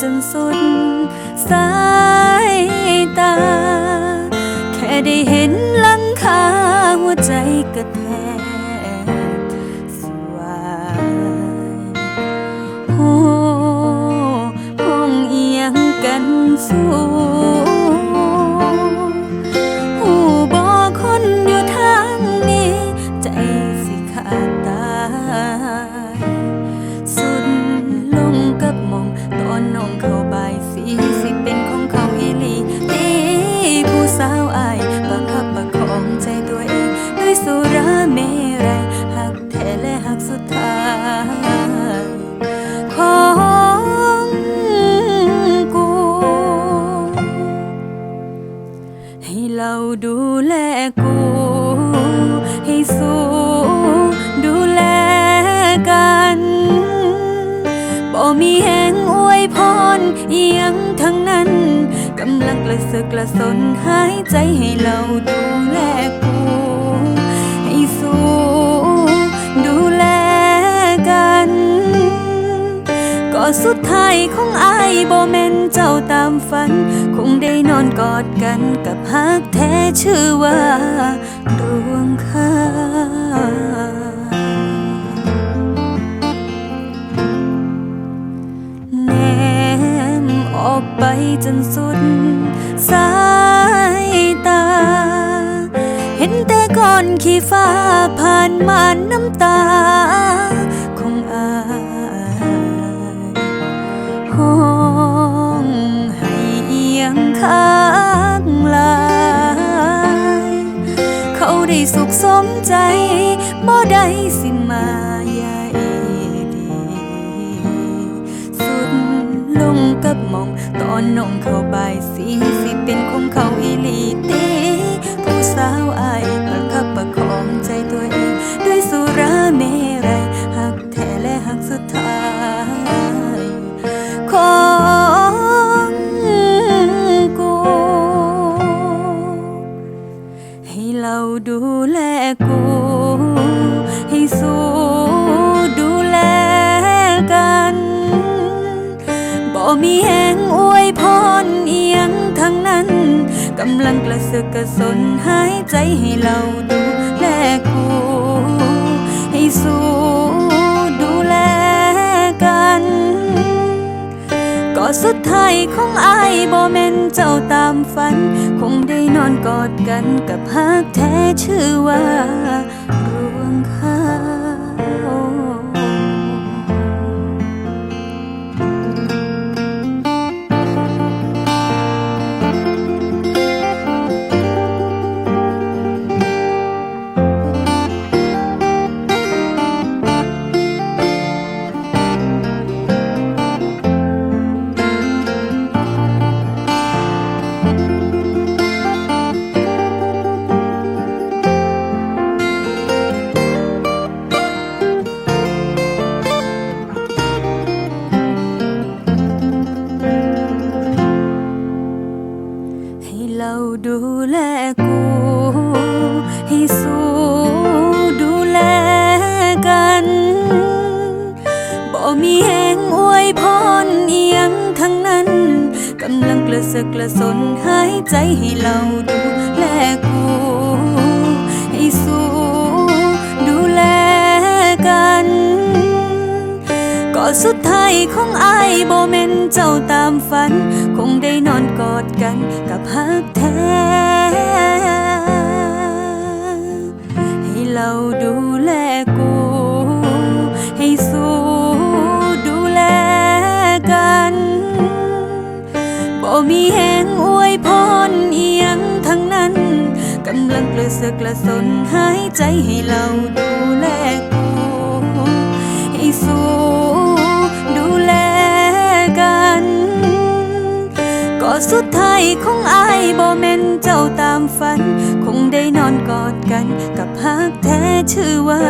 จนสุดสายตา แค่ได้เห็นหลังคาหัวใจก็แทก กระสือกกระสนหายใจให้เราดูแลกูให้สู้ดูแลกัน ก็สุดท้ายของอายบ่แม่นเจ้าตามฝัน คงได้นอนกอดกันกับฮักแท้ชื่อว่า สุด สายตา เห็นแต่ก้อนขี้ฟ้าผ่านมาน้ำตาของอายห้องให้เอียงข้างหลายเขาได้สุขสมใจบ่ได้สิมาใหญ่ดี สุดลงกับมอง ตอนน้องเข้าบายสีสิเป็นของเขาอีหลีตีผู้สาวอายประคับประคองใจตัวเอง ด้วยสุราเมรัยหักแท้และหักสุดท้ายของกูให้เราดูแลกูให้สู้ดูแลกันบ่มีแห กำลังกระเสือกกระสนหายใจให้เราดูแลกูให้สู้ดูแลกัน ก็สุดท้ายของอายบ่แม่นเจ้าตามฝัน คงได้นอนกอดกันกับฮักแท้ชื่อว่าาดูแลกู ให้สู้ดูแลกันบ่มีแหงอวยพรเอียงทั้งนั้น กำลังกระสือกกระสนหายใจให้เราดูแลกูให้สู้ดูแลกันก็สุดท้ายของอายบ่แม่นเจ้าตามฝัน คงได้นอนกอด กันกับฮักแท้ ให้เราดูแลกู ให้สู้ดูแลกันบ่มีแหงอวยพรเอียงทั้งนั้น กำลังกระเสือกกระสนหายใจให้เราดูแล สุดท้ายของอายบ่แม่นเจ้าตามฝัน คงได้นอนกอดกันกับฮักแท้ชื่อว่า